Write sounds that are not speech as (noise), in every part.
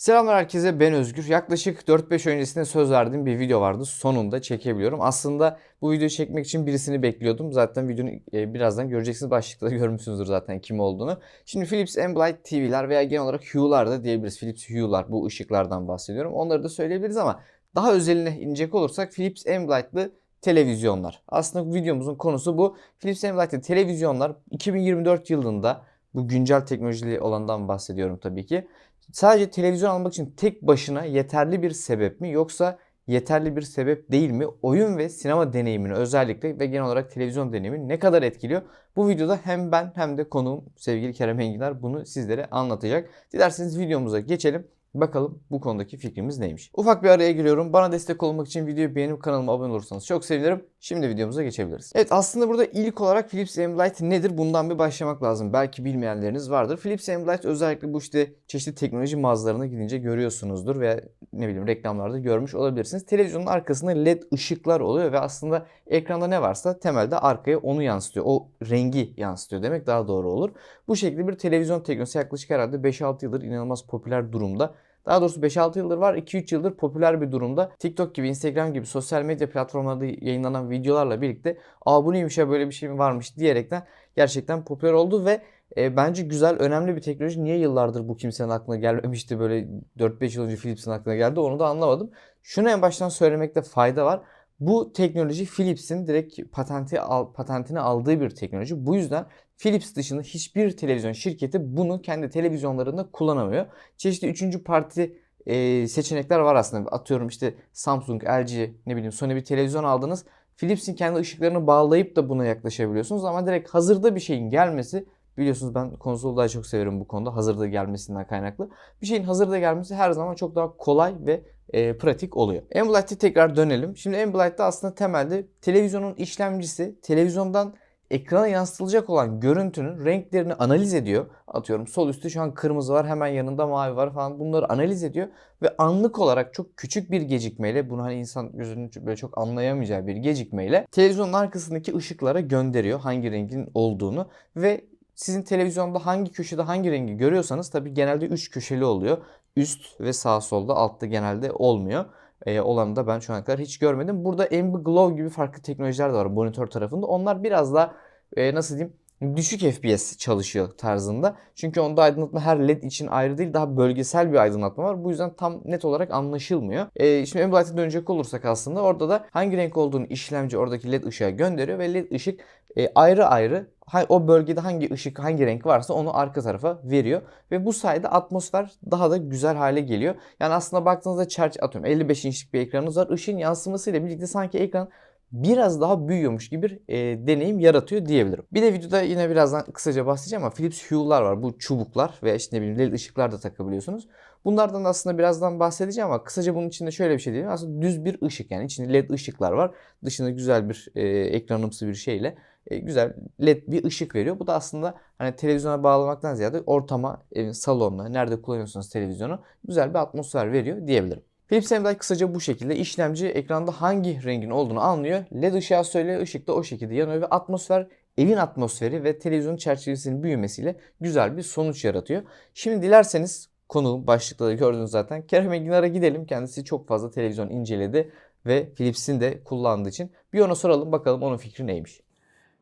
Selamlar herkese ben Özgür. Yaklaşık 4-5 öncesinde söz verdiğim bir video vardı. Sonunda çekebiliyorum. Aslında bu videoyu çekmek için birisini bekliyordum. Zaten videonun e, birazdan göreceksiniz. Başlıkta da görmüşsünüzdür zaten kim olduğunu. Şimdi Philips Ambilight TV'ler veya genel olarak Hue'lar da diyebiliriz. Philips Hue'lar bu ışıklardan bahsediyorum. Onları da söyleyebiliriz ama daha özeline inecek olursak Philips Ambilight'lı televizyonlar. Aslında videomuzun konusu bu. Philips Ambilight'lı televizyonlar 2024 yılında bu güncel teknolojili olandan bahsediyorum tabii ki. Sadece televizyon almak için tek başına yeterli bir sebep mi yoksa yeterli bir sebep değil mi? Oyun ve sinema deneyimini özellikle ve genel olarak televizyon deneyimini ne kadar etkiliyor? Bu videoda hem ben hem de konuğum sevgili Kerem Enginar bunu sizlere anlatacak. Dilerseniz videomuza geçelim. Bakalım bu konudaki fikrimiz neymiş? Ufak bir araya giriyorum. Bana destek olmak için videoyu beğenip kanalıma abone olursanız çok sevinirim. Şimdi videomuza geçebiliriz. Evet aslında burada ilk olarak Philips Ambilight nedir? Bundan bir başlamak lazım. Belki bilmeyenleriniz vardır. Philips Ambilight özellikle bu işte çeşitli teknoloji mağazalarına gidince görüyorsunuzdur veya ne bileyim reklamlarda görmüş olabilirsiniz. Televizyonun arkasında led ışıklar oluyor ve aslında ekranda ne varsa temelde arkaya onu yansıtıyor. O rengi yansıtıyor demek daha doğru olur. Bu şekilde bir televizyon teknolojisi yaklaşık herhalde 5-6 yıldır inanılmaz popüler durumda. Daha doğrusu 5-6 yıldır var. 2-3 yıldır popüler bir durumda. TikTok gibi, Instagram gibi sosyal medya platformlarında yayınlanan videolarla birlikte ''Aa bu neymiş ya böyle bir şey mi varmış?'' diyerekten gerçekten popüler oldu ve e, bence güzel, önemli bir teknoloji. Niye yıllardır bu kimsenin aklına gelmemişti böyle 4-5 yıl önce Philips'in aklına geldi onu da anlamadım. Şunu en baştan söylemekte fayda var. Bu teknoloji Philips'in direkt patenti al, patentini aldığı bir teknoloji. Bu yüzden Philips dışında hiçbir televizyon şirketi bunu kendi televizyonlarında kullanamıyor. Çeşitli üçüncü parti e, seçenekler var aslında. Atıyorum işte Samsung, LG, ne bileyim Sony bir televizyon aldınız. Philips'in kendi ışıklarını bağlayıp da buna yaklaşabiliyorsunuz ama direkt hazırda bir şeyin gelmesi Biliyorsunuz ben konsolu daha çok severim bu konuda hazırda gelmesinden kaynaklı. Bir şeyin hazırda gelmesi her zaman çok daha kolay ve e, pratik oluyor. Ambilight'e tekrar dönelim. Şimdi Ambilight'ta aslında temelde televizyonun işlemcisi televizyondan ekrana yansıtılacak olan görüntünün renklerini analiz ediyor. Atıyorum sol üstte şu an kırmızı var hemen yanında mavi var falan bunları analiz ediyor. Ve anlık olarak çok küçük bir gecikmeyle bunu hani insan gözünün böyle çok anlayamayacağı bir gecikmeyle televizyonun arkasındaki ışıklara gönderiyor hangi rengin olduğunu. Ve sizin televizyonda hangi köşede hangi rengi görüyorsanız tabi genelde 3 köşeli oluyor. Üst ve sağ solda altta genelde olmuyor. Ee, olanı da ben şu ana kadar hiç görmedim. Burada Ambi Glow gibi farklı teknolojiler de var monitör tarafında. Onlar biraz daha e, nasıl diyeyim düşük FPS çalışıyor tarzında. Çünkü onda aydınlatma her led için ayrı değil daha bölgesel bir aydınlatma var. Bu yüzden tam net olarak anlaşılmıyor. E, şimdi Ambilight'a dönecek olursak aslında orada da hangi renk olduğunu işlemci oradaki led ışığa gönderiyor ve led ışık e, ayrı ayrı o bölgede hangi ışık hangi renk varsa onu arka tarafa veriyor. Ve bu sayede atmosfer daha da güzel hale geliyor. Yani aslında baktığınızda çerçeve atıyorum 55 inçlik bir ekranınız var. Işığın yansımasıyla birlikte sanki ekran biraz daha büyüyormuş gibi bir e, deneyim yaratıyor diyebilirim. Bir de videoda yine birazdan kısaca bahsedeceğim ama Philips Hue'lar var. Bu çubuklar veya işte ne bileyim led ışıklar da takabiliyorsunuz. Bunlardan da aslında birazdan bahsedeceğim ama kısaca bunun içinde şöyle bir şey diyeyim. Aslında düz bir ışık yani içinde led ışıklar var. Dışında güzel bir e, ekranımsı bir şeyle e, güzel led bir ışık veriyor. Bu da aslında hani televizyona bağlamaktan ziyade ortama, evin salonuna, nerede kullanıyorsunuz televizyonu güzel bir atmosfer veriyor diyebilirim. Philips Ambilight kısaca bu şekilde işlemci ekranda hangi rengin olduğunu anlıyor. LED ışığa söylüyor, ışık da o şekilde yanıyor ve atmosfer evin atmosferi ve televizyonun çerçevesinin büyümesiyle güzel bir sonuç yaratıyor. Şimdi dilerseniz konu başlıkta da gördünüz zaten. Kerem Enginar'a gidelim. Kendisi çok fazla televizyon inceledi ve Philips'in de kullandığı için bir ona soralım bakalım onun fikri neymiş.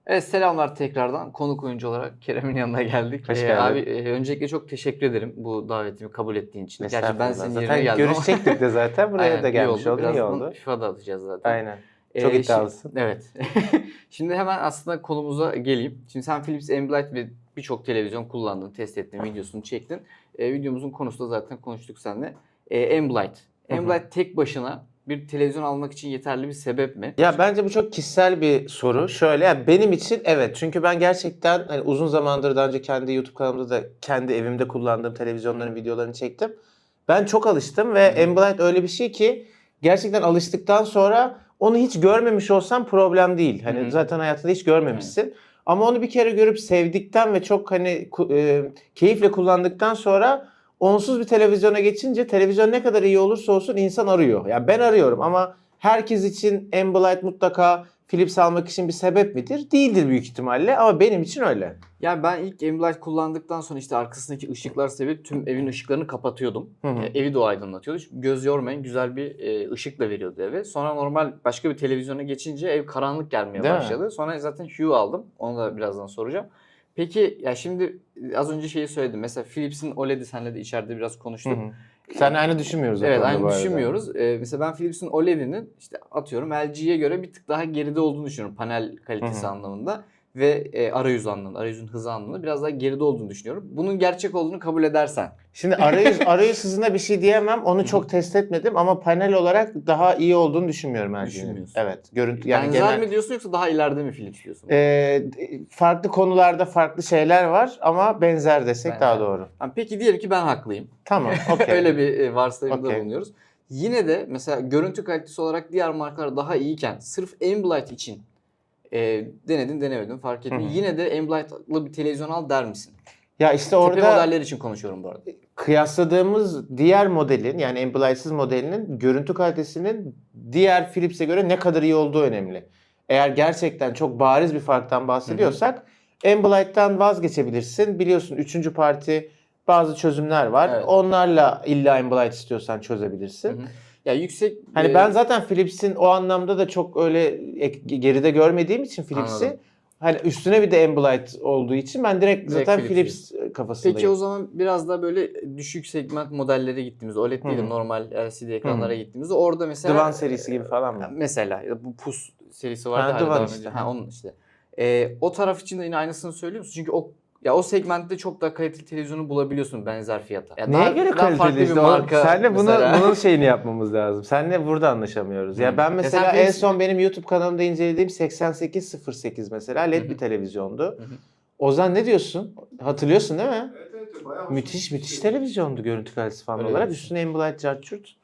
Evet selamlar tekrardan konuk oyuncu olarak Kerem'in yanına geldik. Hoş Ee, geldin. abi e, öncelikle çok teşekkür ederim bu davetimi kabul ettiğin için. Gerçi ben senin yerine geldim ama. Görüşecektik de zaten. (laughs) Buraya Aynen, da gelmiş oldu. oldun. iyi oldu. FIFA'da atacağız zaten. Aynen. Ee, Çok şi- iddialısın. evet. (laughs) Şimdi hemen aslında konumuza geleyim. Şimdi sen Philips Ambilight ve birçok televizyon kullandın, test ettin, videosunu çektin. Ee, videomuzun konusu da zaten konuştuk seninle. Ee, Ambilight. Ambilight tek başına bir televizyon almak için yeterli bir sebep mi? Ya bence bu çok kişisel bir soru. Şöyle yani benim için evet. Çünkü ben gerçekten hani uzun zamandır daha önce kendi YouTube kanalımda da kendi evimde kullandığım televizyonların videolarını çektim. Ben çok alıştım ve Ambilight öyle bir şey ki gerçekten alıştıktan sonra onu hiç görmemiş olsam problem değil. Hani hı. zaten hayatında hiç görmemişsin. Ama onu bir kere görüp sevdikten ve çok hani e, keyifle kullandıktan sonra onsuz bir televizyona geçince televizyon ne kadar iyi olursa olsun insan arıyor. Ya ben arıyorum ama herkes için Ambilight mutlaka Philips almak için bir sebep midir? Değildir büyük ihtimalle ama benim için öyle. Yani ben ilk Ambilight kullandıktan sonra işte arkasındaki ışıklar sebebi tüm evin ışıklarını kapatıyordum. Hı hı. E, evi de o aydınlatıyordu. Göz yormayan güzel bir e, ışık da veriyordu eve. Sonra normal başka bir televizyona geçince ev karanlık gelmeye Değil mi? başladı. Sonra zaten Hue aldım. Onu da birazdan soracağım. Peki ya şimdi e, az önce şeyi söyledim. Mesela Philips'in OLED'i senle de içeride biraz Hı konuştuk. hı. Sen aynı düşünmüyoruz. Evet aynı düşünmüyoruz. Ee, mesela ben Philips'in OLED'inin işte atıyorum LG'ye göre bir tık daha geride olduğunu düşünüyorum panel kalitesi Hı hı. anlamında ve e, arayüz anlamında, arayüzün hızı anlamında biraz daha geride olduğunu düşünüyorum. Bunun gerçek olduğunu kabul edersen. Şimdi arayüz (laughs) arayüz hızına bir şey diyemem. Onu çok test etmedim ama panel olarak daha iyi olduğunu düşünmüyorum LG'nin. Düşünmüyorsun. Evet. Görüntü yani Benzer genel mi diyorsun yoksa daha ileride mi Philips diyorsun? Ee, farklı konularda farklı şeyler var ama benzer desek Benzer. daha doğru. Ha, peki diyelim ki ben haklıyım. Tamam. (laughs) Okey. Öyle bir e, varsayımda Okey. bulunuyoruz. Yine de mesela görüntü kalitesi olarak diğer markalar daha iyiyken sırf Ambilight için e, denedin denemedin fark etmiyor. Yine de Ambilight'lı bir televizyon al der misin? Ya işte Tepe orada modeller için konuşuyorum bu arada. kıyasladığımız diğer modelin yani Ambilight'sız modelinin görüntü kalitesinin diğer Philips'e göre ne kadar iyi olduğu önemli. Eğer gerçekten çok bariz bir farktan bahsediyorsak Ambilight'tan vazgeçebilirsin. Biliyorsun üçüncü parti bazı çözümler var. Evet. Onlarla illa Ambilight istiyorsan çözebilirsin. Hı hı. Ya yüksek Hani e, ben zaten Philips'in o anlamda da çok öyle geride görmediğim için Philips'i hani üstüne bir de Ambilight olduğu için ben direkt, Direkt zaten Philips Philips kafasındayım. Peki o zaman biraz daha böyle düşük segment modellere gittiğimizde OLED değil de normal LCD ekranlara gittiğimizde orada mesela Divan serisi gibi falan mı? Mesela ya da bu PUS serisi var Ha, Divan işte. Ha onun işte. Ee, o taraf için de yine aynısını söylüyor musun? Çünkü o ya o segmentte çok daha kaliteli televizyonu bulabiliyorsun benzer fiyata. Ya Neye daha- göre daha farklı kaliteli bir işte? marka Senle bunu, mesela. bunun (laughs) şeyini yapmamız lazım. Senle burada anlaşamıyoruz. Ya Hı. ben mesela sen en son benim YouTube kanalımda incelediğim 8808 mesela LED bir televizyondu. Ozan ne diyorsun? Hatırlıyorsun değil mi? Evet evet bayağı hoş Müthiş bir müthiş şey. televizyondu görüntü kalitesi falan Öyle olarak. diyorsun. Üstüne Ambilight Carchurt.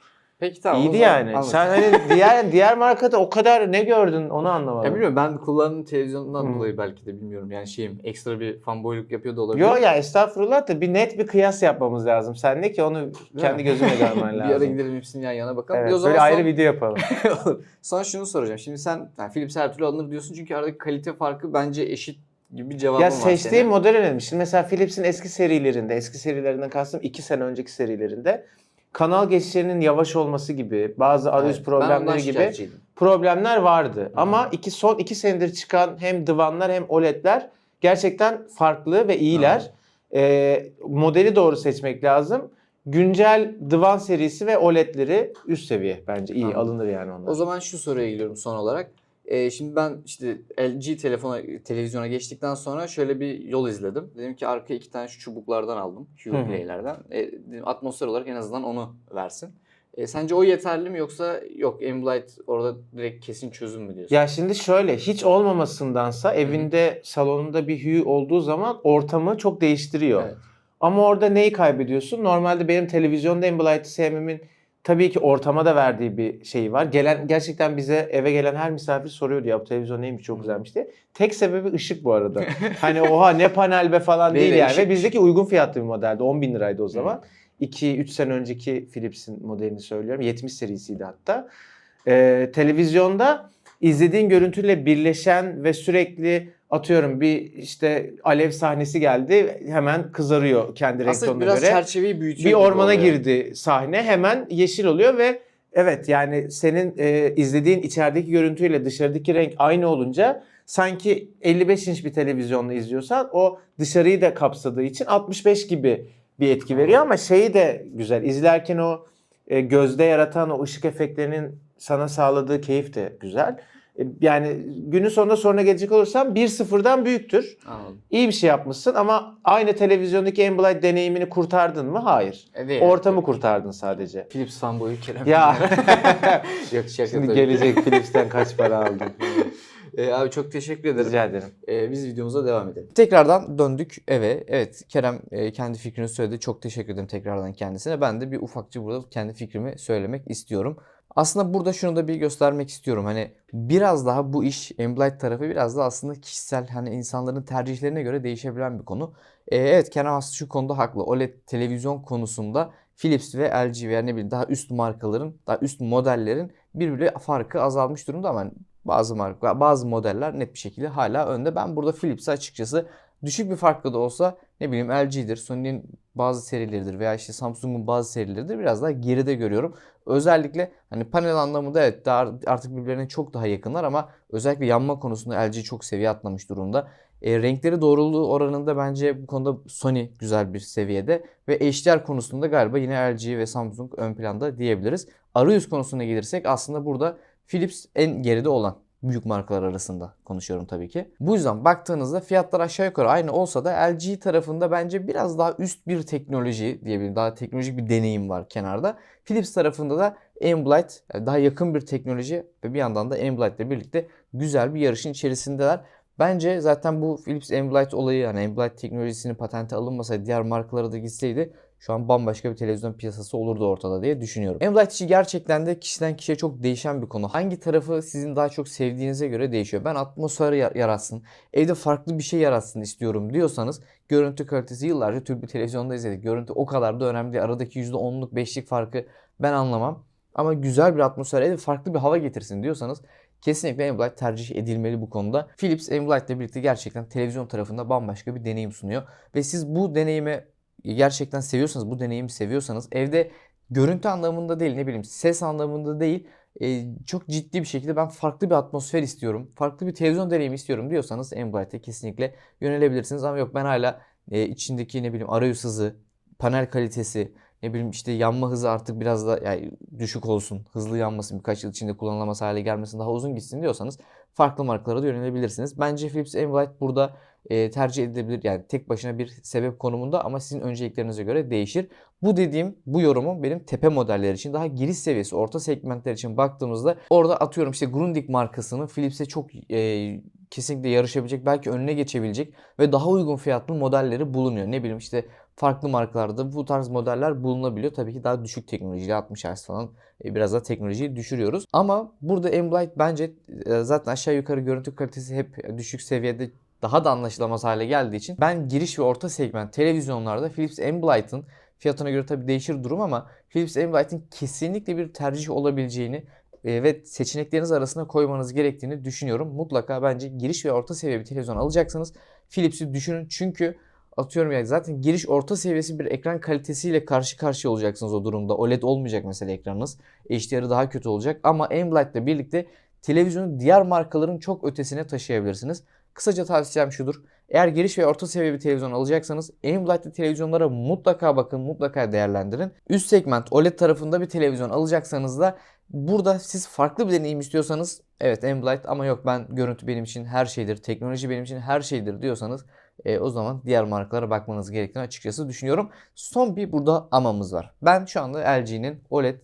Peki tamam. İyiydi zaman yani. anladım. Sen hani (laughs) diğer diğer markada o kadar ne gördün onu anlamadım. Ya bilmiyorum ben kullandığım televizyondan Hı. dolayı belki de bilmiyorum. Yani şeyim ekstra bir fanboyluk yapıyor da olabilir. Yo ya estağfurullah da bir net bir kıyas yapmamız lazım. Sen ne ki onu kendi mi? gözüne görmen (laughs) bir ara lazım. gidelim hepsini yan yana bakalım. Evet, Bir o zaman böyle ayrı son- video yapalım. (laughs) Sonra şunu soracağım. Şimdi sen yani Philips her türlü alınır diyorsun çünkü aradaki kalite farkı bence eşit gibi bir cevabın ya var seçtiğim senin. model önemli. Şimdi mesela Philips'in eski serilerinde, eski serilerinden kastım 2 sene önceki serilerinde kanal geçişlerinin yavaş olması gibi, bazı arayüz Evet, problemleri gibi problemler vardı. Ama iki son iki senedir çıkan hem divanlar hem OLED'ler gerçekten farklı ve iyiler. Ee, modeli doğru seçmek lazım. Güncel divan serisi ve OLED'leri üst seviye bence iyi Anladım. alınır yani onlar. O zaman şu soruya geliyorum son olarak. Ee, şimdi ben işte LG telefona, televizyona geçtikten sonra şöyle bir yol izledim. Dedim ki arkaya iki tane şu çubuklardan aldım. Hue. Play'lerden. E, dedim atmosfer olarak en azından onu versin. E, sence o yeterli mi yoksa yok Ambilight orada direkt kesin çözüm mü diyorsun? Ya şimdi şöyle hiç olmamasındansa evinde salonunda bir hue olduğu zaman ortamı çok değiştiriyor. Evet. Ama orada neyi kaybediyorsun? Normalde benim televizyonda Ambilight'ı sevmemin tabii ki ortama da verdiği bir şey var. Gelen gerçekten bize eve gelen her misafir soruyordu ya bu televizyon neymiş çok güzelmiş diye. Tek sebebi ışık bu arada. hani oha ne panel be falan Değil değil, de yani. ışık. Ve bizdeki uygun fiyatlı bir modeldi. 10 bin liraydı o zaman. 2-3 sene önceki Philips'in modelini söylüyorum. 70 serisiydi hatta. Ee, televizyonda izlediğin görüntüyle birleşen ve sürekli atıyorum bir işte alev sahnesi geldi hemen kızarıyor kendi renk Aslında tonuna biraz göre. çerçeveyi büyütüyor Bir gibi ormana oluyor. girdi sahne hemen yeşil oluyor ve evet yani senin e, izlediğin içerideki görüntüyle dışarıdaki renk aynı olunca sanki 55 inç bir televizyonda izliyorsan o dışarıyı da kapsadığı için 65 gibi bir etki veriyor ama şeyi de güzel izlerken o e, gözde yaratan o ışık efektlerinin sana sağladığı keyif de güzel. E, Yani günün sonunda soruna gelecek olursam 1-0'dan büyüktür. Anladım. İyi bir şey yapmışsın ama aynı televizyondaki Ambilight deneyimini kurtardın mı? Hayır. E, değil. Ortamı kurtardın sadece. Philips fanboyu Kerem. Ya (laughs) Yok şaka (laughs) şimdi tabii. gelecek Philips'ten kaç para aldın? (laughs) E, abi çok teşekkür ederim. Rica ederim. Ee, biz videomuza devam edelim. Tekrardan döndük eve. Evet Kerem e, kendi fikrini söyledi. Çok teşekkür ederim tekrardan kendisine. Ben de bir ufakça burada kendi fikrimi söylemek istiyorum. Aslında burada şunu da bir göstermek istiyorum. Hani biraz daha bu iş Ambilight tarafı biraz da aslında kişisel hani insanların tercihlerine göre değişebilen bir konu. Ee, evet Kerem aslında şu konuda haklı. OLED televizyon konusunda Philips ve LG veya ne bileyim daha üst markaların, daha üst modellerin birbiri farkı azalmış durumda ama bazı marka, bazı modeller net bir şekilde hala önde. Ben burada Philips'i açıkçası düşük bir farklı da olsa ne bileyim LG'dir, Sony'nin bazı serileridir veya işte Samsung'un bazı serileridir biraz daha geride görüyorum. Özellikle hani panel anlamında evet daha artık birbirlerine çok daha yakınlar ama özellikle yanma konusunda LG çok seviye atlamış durumda. E, renkleri doğruluğu oranında bence bu konuda Sony güzel bir seviyede ve HDR konusunda galiba yine LG ve Samsung ön planda diyebiliriz. Arayüz konusuna gelirsek aslında burada Philips en geride olan büyük markalar arasında konuşuyorum tabii ki. Bu yüzden baktığınızda fiyatlar aşağı yukarı aynı olsa da LG tarafında bence biraz daha üst bir teknoloji diyebilirim. Daha teknolojik bir deneyim var kenarda. Philips tarafında da Ambilight daha yakın bir teknoloji ve bir yandan da Ambilight ile birlikte güzel bir yarışın içerisindeler. Bence zaten bu Philips Ambilight olayı yani Ambilight teknolojisinin patente alınmasaydı diğer markalara da gitseydi şu an bambaşka bir televizyon piyasası olurdu ortada diye düşünüyorum. Ambilight işi gerçekten de kişiden kişiye çok değişen bir konu. Hangi tarafı sizin daha çok sevdiğinize göre değişiyor. Ben atmosferi yar- yaratsın, evde farklı bir şey yaratsın istiyorum diyorsanız görüntü kalitesi yıllarca Türk bir televizyonda izledik. Görüntü o kadar da önemli. Aradaki %10'luk 5'lik farkı ben anlamam. Ama güzel bir atmosfer, evde farklı bir hava getirsin diyorsanız Kesinlikle Ambilight tercih edilmeli bu konuda. Philips Ambilight ile birlikte gerçekten televizyon tarafında bambaşka bir deneyim sunuyor. Ve siz bu deneyimi gerçekten seviyorsanız, bu deneyimi seviyorsanız evde görüntü anlamında değil ne bileyim ses anlamında değil e, çok ciddi bir şekilde ben farklı bir atmosfer istiyorum. Farklı bir televizyon deneyimi istiyorum diyorsanız Ambilight'e kesinlikle yönelebilirsiniz. Ama yok ben hala e, içindeki ne bileyim arayüz hızı, panel kalitesi, ne bileyim işte yanma hızı artık biraz da yani düşük olsun. Hızlı yanmasın birkaç yıl içinde kullanılamaz hale gelmesin daha uzun gitsin diyorsanız farklı markalara da yönelebilirsiniz. Bence Philips Ambilight burada e, tercih edilebilir. Yani tek başına bir sebep konumunda ama sizin önceliklerinize göre değişir. Bu dediğim bu yorumum benim tepe modeller için daha giriş seviyesi orta segmentler için baktığımızda orada atıyorum işte Grundig markasının Philips'e çok e, kesinlikle yarışabilecek belki önüne geçebilecek ve daha uygun fiyatlı modelleri bulunuyor. Ne bileyim işte farklı markalarda bu tarz modeller bulunabiliyor. Tabii ki daha düşük teknolojiyle 60 Hz falan e, biraz daha teknolojiyi düşürüyoruz. Ama burada Ambilight bence e, zaten aşağı yukarı görüntü kalitesi hep düşük seviyede daha da anlaşılamaz hale geldiği için ben giriş ve orta segment televizyonlarda Philips Ambilight'ın fiyatına göre tabii değişir durum ama Philips Ambilight'ın kesinlikle bir tercih olabileceğini e, ve seçenekleriniz arasına koymanız gerektiğini düşünüyorum. Mutlaka bence giriş ve orta seviye bir televizyon alacaksanız Philips'i düşünün çünkü atıyorum ya zaten giriş orta seviyesi bir ekran kalitesiyle karşı karşıya olacaksınız o durumda. OLED olmayacak mesela ekranınız. HDR'ı daha kötü olacak ama Ambilight ile birlikte televizyonu diğer markaların çok ötesine taşıyabilirsiniz. Kısaca tavsiyem şudur. Eğer giriş ve orta seviye bir televizyon alacaksanız Ambilight'li televizyonlara mutlaka bakın, mutlaka değerlendirin. Üst segment OLED tarafında bir televizyon alacaksanız da burada siz farklı bir deneyim istiyorsanız evet Ambilight ama yok ben görüntü benim için her şeydir, teknoloji benim için her şeydir diyorsanız e, o zaman diğer markalara bakmanız gerektiğini açıkçası düşünüyorum. Son bir burada amamız var. Ben şu anda LG'nin OLED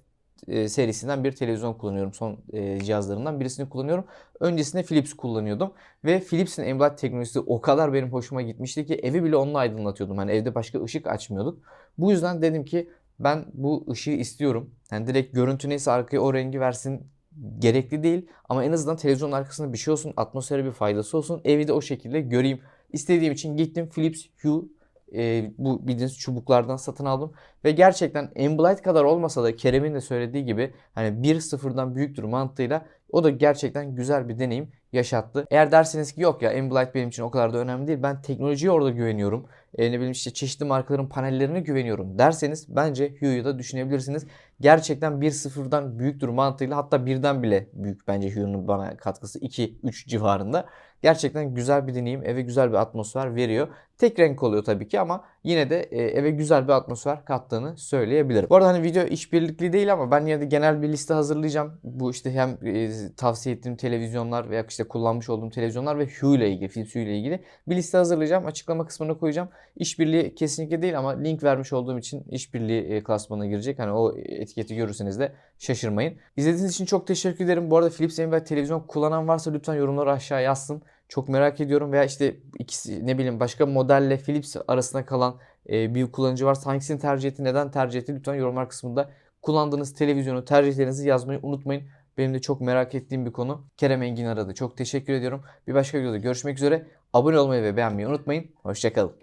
e, serisinden bir televizyon kullanıyorum. Son e, cihazlarından birisini kullanıyorum. Öncesinde Philips kullanıyordum. Ve Philips'in Ambilight teknolojisi o kadar benim hoşuma gitmişti ki evi bile onunla aydınlatıyordum. Hani evde başka ışık açmıyorduk. Bu yüzden dedim ki ben bu ışığı istiyorum. Yani direkt görüntü neyse arkaya o rengi versin gerekli değil. Ama en azından televizyonun arkasında bir şey olsun, atmosfere bir faydası olsun. Evi de o şekilde göreyim. İstediğim için gittim Philips Hue e, bu bildiğiniz çubuklardan satın aldım. Ve gerçekten Ambilight kadar olmasa da Kerem'in de söylediği gibi hani bir sıfırdan büyüktür mantığıyla o da gerçekten güzel bir deneyim yaşattı. Eğer derseniz ki yok ya Ambilight benim için o kadar da önemli değil. Ben teknolojiye orada güveniyorum. E, ne bileyim işte çeşitli markaların panellerine güveniyorum derseniz bence Hue'yu da düşünebilirsiniz. Gerçekten bir sıfırdan büyüktür mantığıyla hatta birden bile büyük bence Hue'nun bana katkısı 2-3 civarında. Gerçekten güzel bir deneyim, eve güzel bir atmosfer veriyor. Tek renk oluyor tabii ki ama yine de e, eve güzel bir atmosfer kattığını söyleyebilirim. Bu arada hani video işbirlikli değil ama ben yine de genel bir liste hazırlayacağım. Bu işte hem e, tavsiye ettiğim televizyonlar veya işte kullanmış olduğum televizyonlar ve Hue ile ilgili, Philips Hue ile ilgili bir liste hazırlayacağım. Açıklama kısmına koyacağım. İşbirliği kesinlikle değil ama link vermiş olduğum için işbirliği e, klasmanına girecek. Hani o etiketi görürseniz de şaşırmayın. İzlediğiniz için çok teşekkür ederim. Bu arada Philips Ambilight televizyon kullanan varsa lütfen yorumları aşağı yazsın. Çok merak ediyorum veya işte ikisi ne bileyim başka modelle Philips arasında kalan e, bir kullanıcı varsa hangisini tercih etti, neden tercih etti lütfen yorumlar kısmında kullandığınız televizyonu, tercihlerinizi yazmayı unutmayın. Benim de çok merak ettiğim bir konu. Kerem Engin aradı. Çok teşekkür ediyorum. Bir başka videoda görüşmek üzere. Abone olmayı ve beğenmeyi unutmayın. Hoşçakalın.